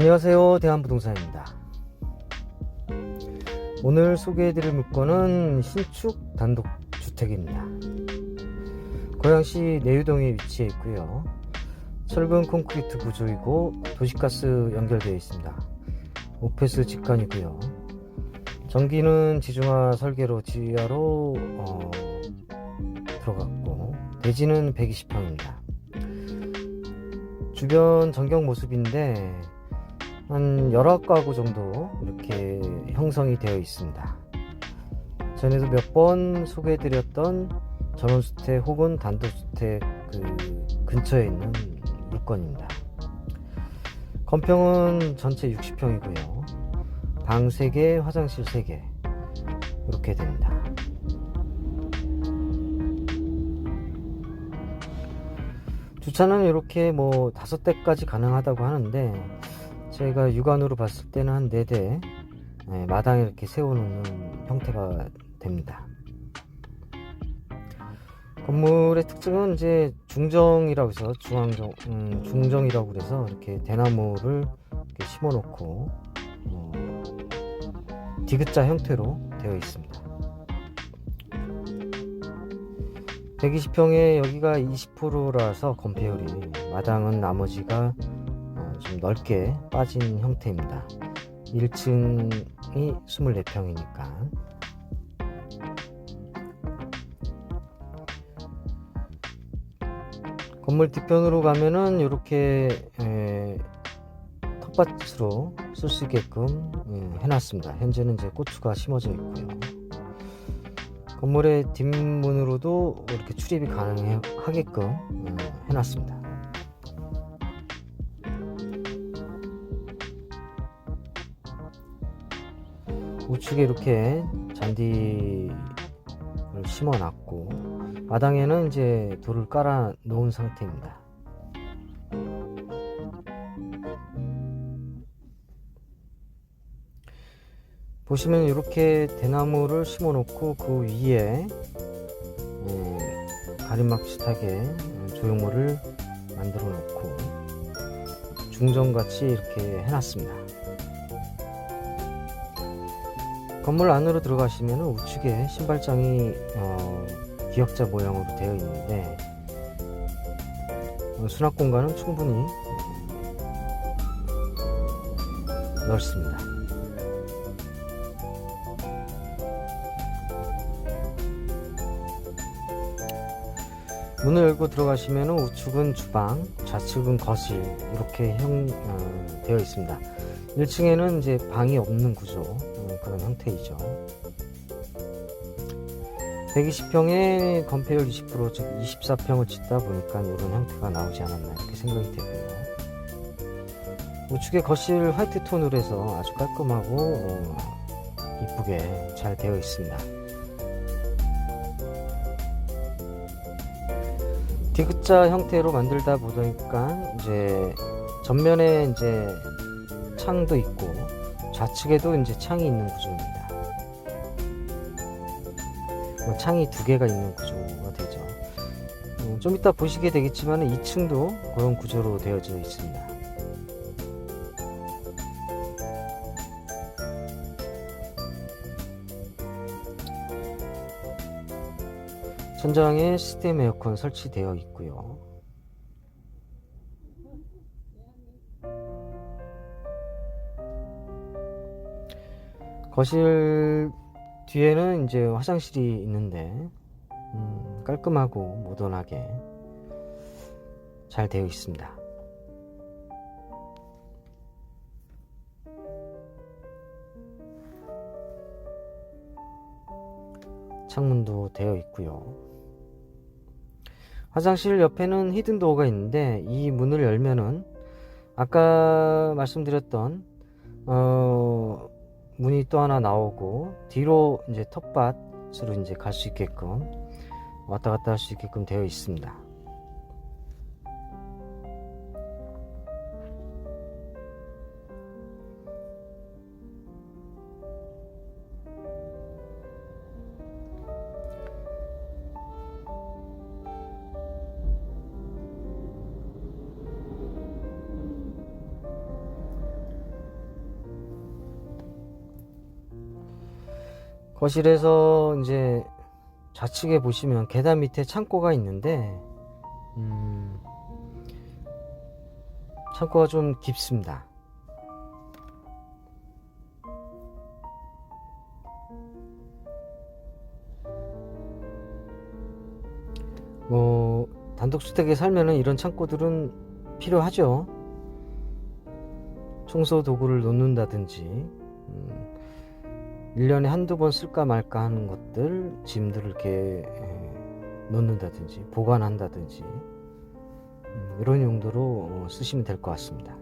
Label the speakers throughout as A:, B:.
A: 안녕하세요. 대한부동산입니다. 오늘 소개해드릴 물건은 신축 단독주택입니다. 고양시 내유동에 위치해 있고요. 철근 콘크리트 구조이고 도시가스 연결되어 있습니다. 오페스 직관이고요. 전기는 지중화 설계로 지하로 어, 들어갔고 대지는 120평입니다. 주변 전경 모습인데 한 19가구 정도 이렇게 형성이 되어 있습니다. 전에도 몇 번 소개해드렸던 전원주택 혹은 단독주택 그 근처에 있는 물건입니다. 건평은 전체 60평이고요. 방 3개, 화장실 3개 이렇게 됩니다. 주차는 이렇게 뭐 다섯 대까지 가능하다고 하는데 제가 육안으로 봤을 때는 한네대 마당에 이렇게 세워놓는 형태가 됩니다. 건물의 특징은 이제 중정이라고 해서 중앙정 음, 중정이라고 그래서 이렇게 대나무를 이렇게 심어놓고 어, 디귿자 형태로 되어 있습니다. 120평에 여기가 20%라서 건폐율이 마당은 나머지가 어, 좀 넓게 빠진 형태입니다. 1층이 24평이니까 건물 뒤편으로 가면은 이렇게 텃밭으로 쓸 수 있게끔 예, 해놨습니다. 현재는 이제 고추가 심어져 있고요. 건물의 뒷문으로도 이렇게 출입이 가능하게끔 어, 해놨습니다. 우측에 이렇게 잔디를 심어 놨고 마당에는 이제 돌을 깔아 놓은 상태입니다. 보시면 이렇게 대나무를 심어 놓고 그 위에 음, 가림막 비슷하게 조형물을 만들어 놓고 중정같이 이렇게 해놨습니다. 건물 안으로 들어가시면 우측에 신발장이 어, 기역자 모양으로 되어 있는데 어, 수납 공간은 충분히 넓습니다. 문을 열고 들어가시면 우측은 주방, 좌측은 거실 이렇게 형 어, 되어 있습니다. 1층에는 이제 방이 없는 구조 어, 그런 형태이죠. 120평에 건폐율 20%즉 24평을 짓다 보니까 이런 형태가 나오지 않았나 이렇게 생각이 되고요. 우측에 거실 화이트 톤으로 해서 아주 깔끔하고 어, 이쁘게 잘 되어 있습니다. 디귿자 형태로 만들다 보니까 이제 전면에 이제 창도 있고 좌측에도 이제 창이 있는 구조입니다. 뭐 창이 두 개가 있는 구조가 되죠. 음, 좀 이따 보시게 되겠지만 2층도 그런 구조로 되어져 있습니다. 천장에 시스템 에어컨 설치되어 있고요. 거실 뒤에는 이제 화장실이 있는데 음, 깔끔하고 모던하게 잘 되어 있습니다. 창문도 되어 있고요. 화장실 옆에는 히든 도어가 있는데 이 문을 열면은 아까 말씀드렸던 어, 문이 또 하나 나오고 뒤로 이제 텃밭으로 이제 갈 수 있게끔 왔다 갔다 할 수 있게끔 되어 있습니다. 거실에서 이제 좌측에 보시면 계단 밑에 창고가 있는데 음, 창고가 좀 깊습니다. 뭐 단독주택에 살면은 이런 창고들은 필요하죠. 청소 도구를 놓는다든지 음, 1년에 한두 번 쓸까 말까 하는 것들 짐들을 이렇게 에, 놓는다든지 보관한다든지 음, 이런 용도로 어, 쓰시면 될 것 같습니다.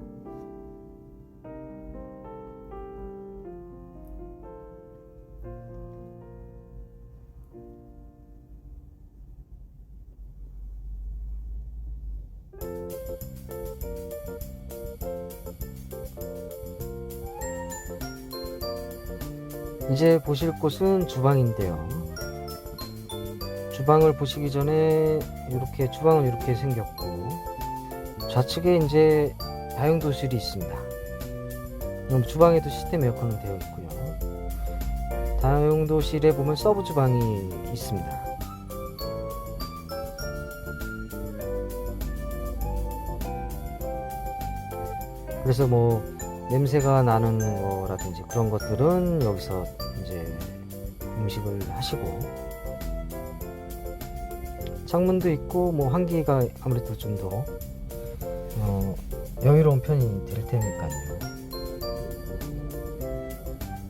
A: 이제 보실 곳은 주방인데요. 주방을 보시기 전에 이렇게 주방은 이렇게 생겼고 좌측에 이제 다용도실이 있습니다. 그럼 주방에도 시스템 에어컨은 되어 있고요. 다용도실에 보면 서브 주방이 있습니다. 그래서 뭐 냄새가 나는 거라든지 그런 것들은 여기서 이제 음식을 하시고 창문도 있고 뭐 환기가 아무래도 좀 더 어, 여유로운 편이 될 테니까요.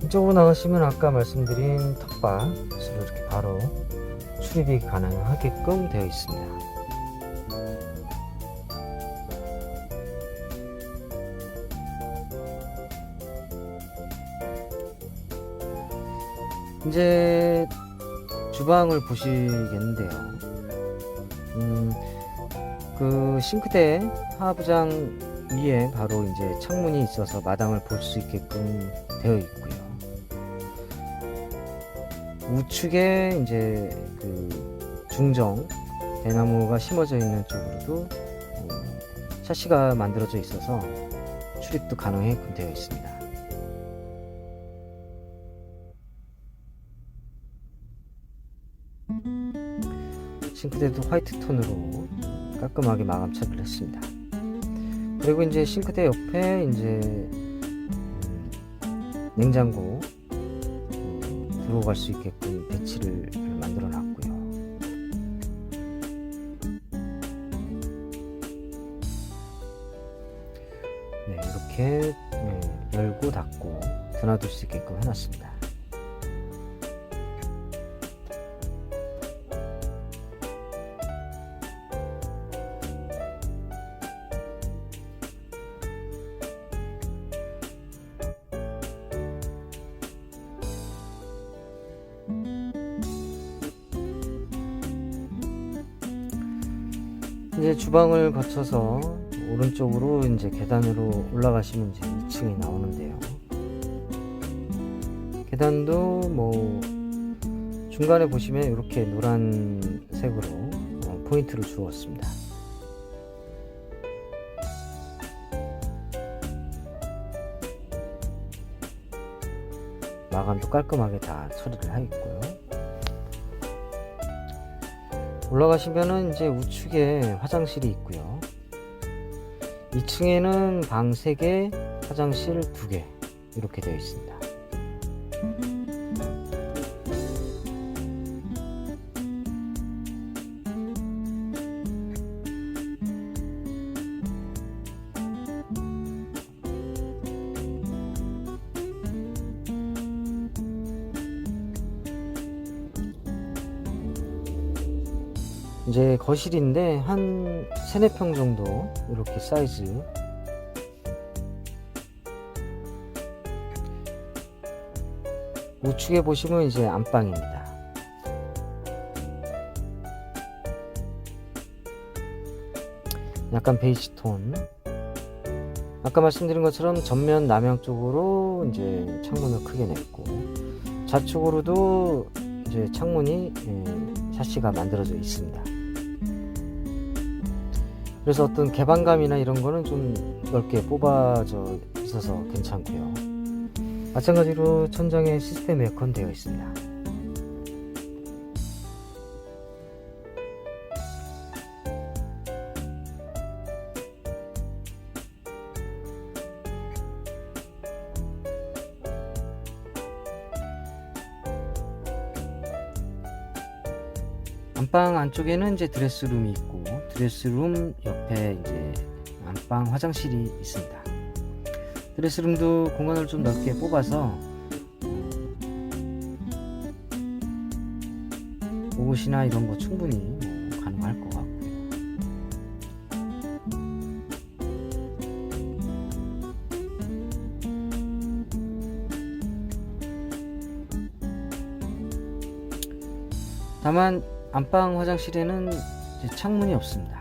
A: 이쪽으로 나가시면 아까 말씀드린 텃밭으로 이렇게 바로 출입이 가능하게끔 되어 있습니다. 이제 주방을 보시겠는데요. 음, 그 싱크대 하부장 위에 바로 이제 창문이 있어서 마당을 볼 수 있게끔 되어 있고요. 우측에 이제 그 중정 대나무가 심어져 있는 쪽으로도 어, 샤시가 만들어져 있어서 출입도 가능하게끔 되어 있습니다. 싱크대도 화이트 톤으로 깔끔하게 마감 처리를 했습니다. 그리고 이제 싱크대 옆에 이제 음, 냉장고 음, 들어갈 수 있게끔 배치를 만들어 놨고요. 네, 이렇게 네, 열고 닫고 드나들 수 있게끔 해놨습니다. 이제 주방을 거쳐서 오른쪽으로 이제 계단으로 올라가시면 이제 2층이 나오는데요. 계단도 뭐 중간에 보시면 이렇게 노란색으로 어, 포인트를 주었습니다. 마감도 깔끔하게 다 처리를 하겠고요. 올라가시면은 이제 우측에 화장실이 있고요. 2층에는 방 3개, 화장실 2개 이렇게 되어 있습니다. 거실인데 한 3, 4평 정도 이렇게 사이즈 우측에 보시면 이제 안방입니다. 약간 베이지 톤. 아까 말씀드린 것처럼 전면 남향 쪽으로 이제 창문을 크게 냈고 좌측으로도 이제 창문이 예, 샤시가 만들어져 있습니다. 그래서 어떤 개방감이나 이런 거는 좀 넓게 뽑아져 있어서 괜찮고요. 마찬가지로 천장에 시스템 에어컨 되어 있습니다. 안방 안쪽에는 이제 드레스룸이 있고 드레스룸 옆에 이제 안방 화장실이 있습니다. 드레스룸도 공간을 좀 넓게 뽑아서 옷이나 이런 거 충분히 뭐 가능할 것 같고요. 다만 안방 화장실에는 창문이 없습니다.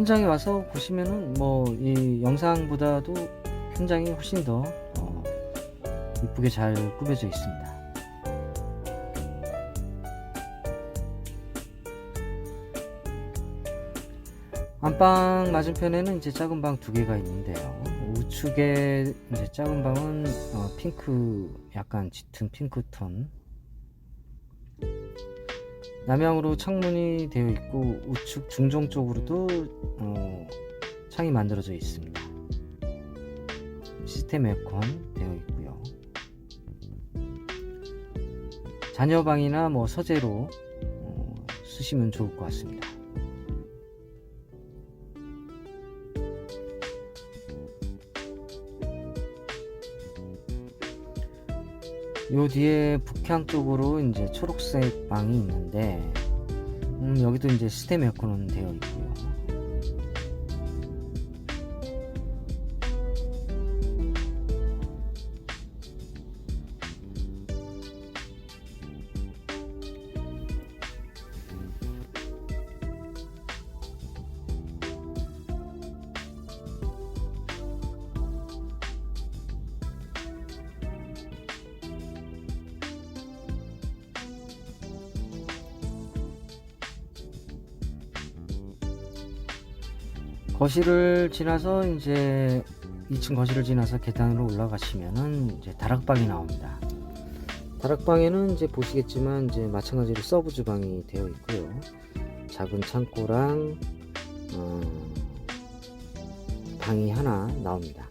A: 현장에 와서 보시면은 뭐 이 영상보다도 현장이 훨씬 더 어, 이쁘게 잘 꾸며져 있습니다. 안방 맞은편에는 이제 작은 방 두 개가 있는데요. 우측에 이제 작은 방은 어, 핑크 약간 짙은 핑크 톤. 남향으로 창문이 되어 있고 우측 중정 쪽으로도 어, 창이 만들어져 있습니다. 시스템 에어컨 되어 있고요. 자녀방이나 뭐 서재로 어, 쓰시면 좋을 것 같습니다. 요 뒤에 북향 쪽으로 이제 초록색 방이 있는데 음, 여기도 이제 시스템 에어컨은 되어 있고요. 거실을 지나서 이제 2층 거실을 지나서 계단으로 올라가시면은 이제 다락방이 나옵니다. 다락방에는 이제 보시겠지만 이제 마찬가지로 서브 주방이 되어 있고요. 작은 창고랑 어, 방이 하나 나옵니다.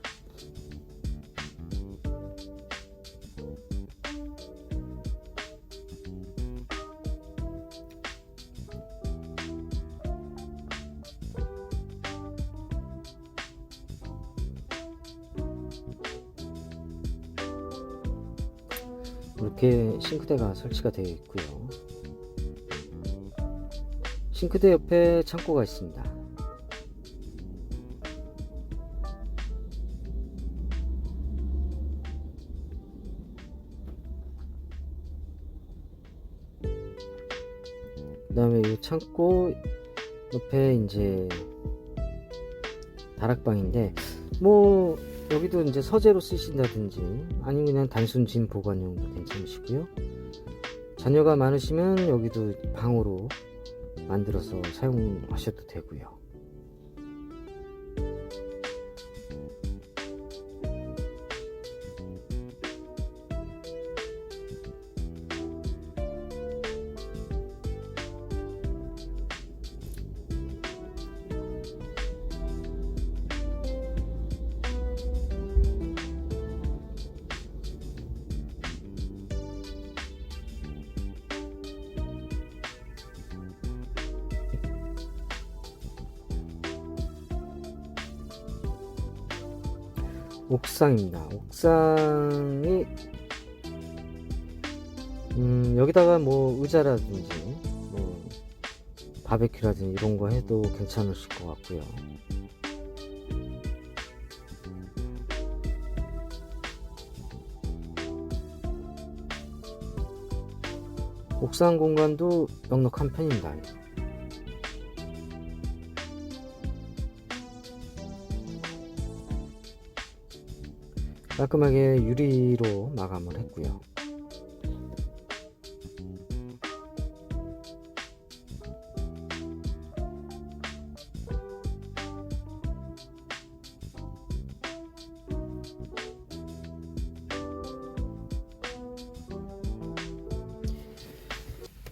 A: 이렇게 싱크대가 설치가 되어 있고요. 싱크대 옆에 창고가 있습니다. 그 다음에 이 창고 옆에 이제 다락방인데 뭐 여기도 이제 서재로 쓰신다든지 아니면 그냥 단순 짐 보관용도 괜찮으시고요. 자녀가 많으시면 여기도 방으로 만들어서 사용하셔도 되고요. 옥상입니다. 옥상이 음, 여기다가 뭐 의자라든지 뭐 바베큐라든지 이런 거 해도 괜찮으실 것 같고요. 옥상 공간도 넉넉한 편입니다. 깔끔하게 유리로 마감을 했고요.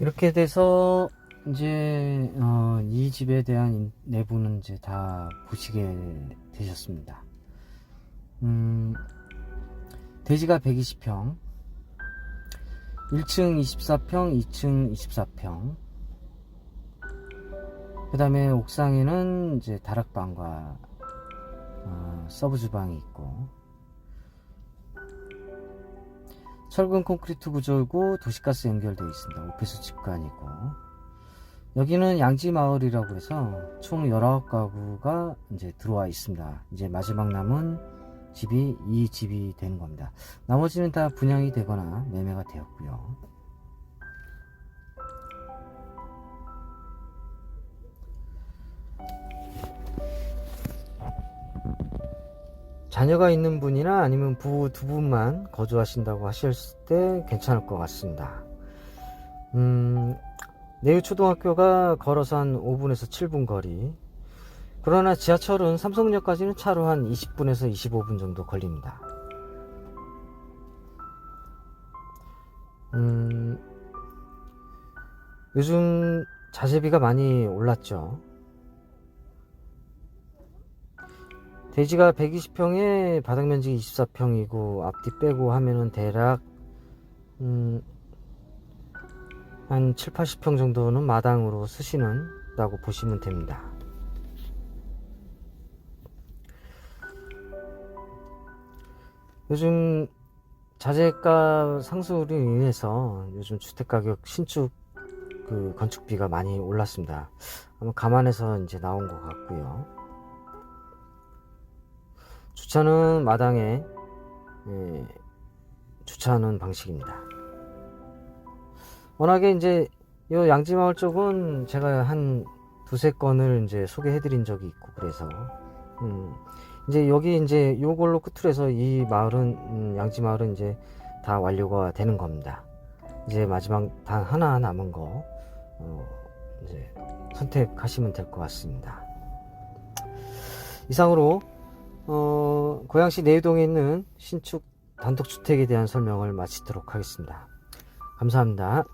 A: 이렇게 돼서 이제 어, 이 집에 대한 인- 내부는 이제 다 보시게 되셨습니다. 음, 대지가 120평, 1층 24평, 2층 24평. 그 다음에 옥상에는 이제 다락방과 어, 서브 주방이 있고, 철근 콘크리트 구조이고 도시가스 연결되어 있습니다. 오피스 집관이고 여기는 양지 마을이라고 해서 총 19가구가 이제 들어와 있습니다. 이제 마지막 남은 집이 이 집이 되는 겁니다. 나머지는 다 분양이 되거나 매매가 되었고요. 자녀가 있는 분이나 아니면 부부 두 분만 거주하신다고 하셨을 때 괜찮을 것 같습니다. 음, 내유 초등학교가 걸어서 한 5분에서 7분 거리. 그러나 지하철은 삼성역까지는 차로 한 20분에서 25분 정도 걸립니다. 음, 요즘 자재비가 많이 올랐죠. 대지가 120평에 바닥 면적이 24평이고 앞뒤 빼고 하면은 대략 음, 한 7, 80평 정도는 마당으로 쓰시는다고 보시면 됩니다. 요즘 자재가 상승으로 인해서 요즘 주택가격 신축 그 건축비가 많이 올랐습니다. 아마 감안해서 이제 나온 것 같고요. 주차는 마당에 예, 주차하는 방식입니다. 워낙에 이제 요 양지마을 쪽은 제가 한 두세 건을 이제 소개해 드린 적이 있고 그래서 음 이제 여기 이제 요걸로 끝으로 해서 이 마을은 음 양지 마을은 이제 다 완료가 되는 겁니다. 이제 마지막 단 하나 남은 거 어, 이제 선택하시면 될 것 같습니다. 이상으로 어, 고양시 내유동에 있는 신축 단독주택에 대한 설명을 마치도록 하겠습니다. 감사합니다.